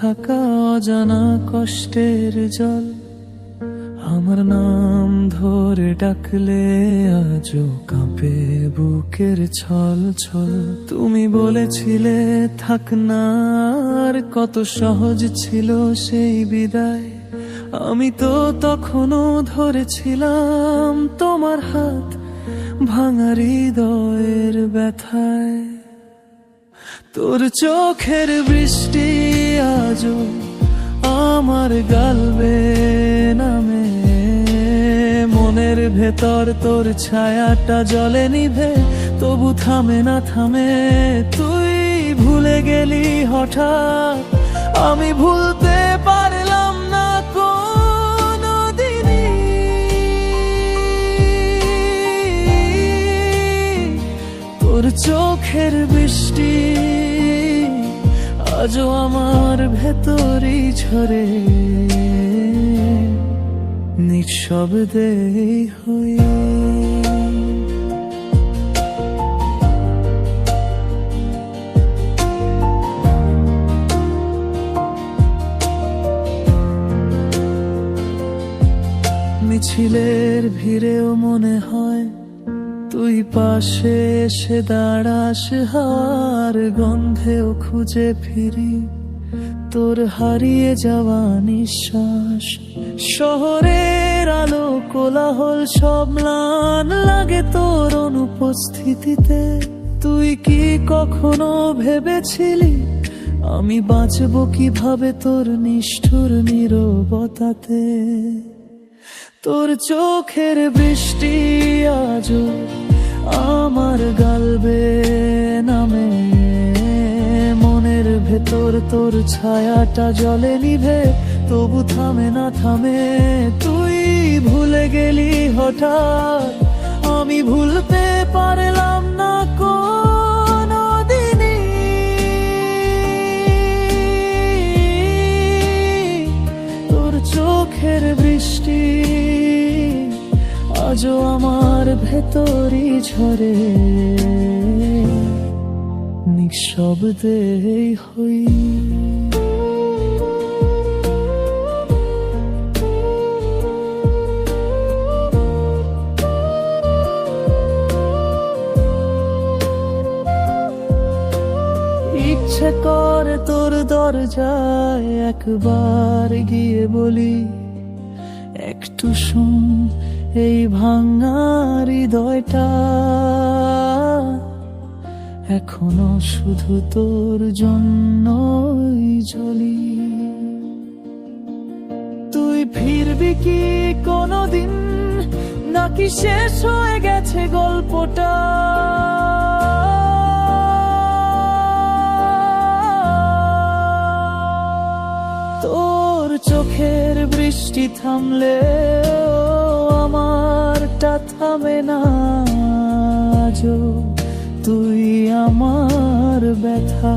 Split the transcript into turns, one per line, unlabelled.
থাকা অজানা কষ্টের জল। আমার নাম ধরে ডাকলে আজও কাঁপে বুকের ছল ছল। তুমি বলেছিলে, থাক না, আর কত সহজ ছিল সেই বিদায়। আমি তো তখনও ধরেছিলাম তোমার হাত ভাঙা হৃদয়ের ব্যথায়। তোর চোখের বৃষ্টি আজও আমার গালবে নামে মনের ভেতর তোর ছায়াটা জলে নিভে, তবু থামে না, থামে। তুই ভুলে গেলি হঠাৎ, আমি ভুলতে তোর চোখের বৃষ্টি আজও আমার ভেতরই ঝরে। নিঃশব্দে হই মিছিলের ভিড়েও মনে হয় তুই পাশে এসে দাঁড়াস, হার গন্ধেও খুঁজে ফিরি। তোর হারিয়ে যাওয়া নিঃশ্বাস, শহরের আলো কোলাহল সব ম্লান লাগে তোর অনুপস্থিতিতে। তুই কি কখনো ভেবেছিলি আমি বাঁচবো কীভাবে তোর নিষ্ঠুর নিরবতাতে? তোর চোখের বৃষ্টি আজও আমার গালবে নামে, মনের ভেতর তোর ছায়াটা জলে নিভে, তবু থামে না, থামে। তুই ভুলে গেলি হঠাৎ, আমি ভুলতে পারলাম না কোনো দিনই তোর চোখের বৃষ্টি আজও আমার ভেতরই ঝরে। নিঃশব্দে হই। ইচ্ছে করে তোর দরজায় একবার গিয়ে বলি, একটু শুন এই ভাঙা হৃদয়টা এখনও শুধু তোর জন্যই জ্বলি। তুই ফিরবি কি কোনোদিন? নাকি শেষ হয়ে গেছে গল্পটা? তোর চোখের বৃষ্টি থামলে আমারটা থামে না আজও। তুই আমার ব্যথা।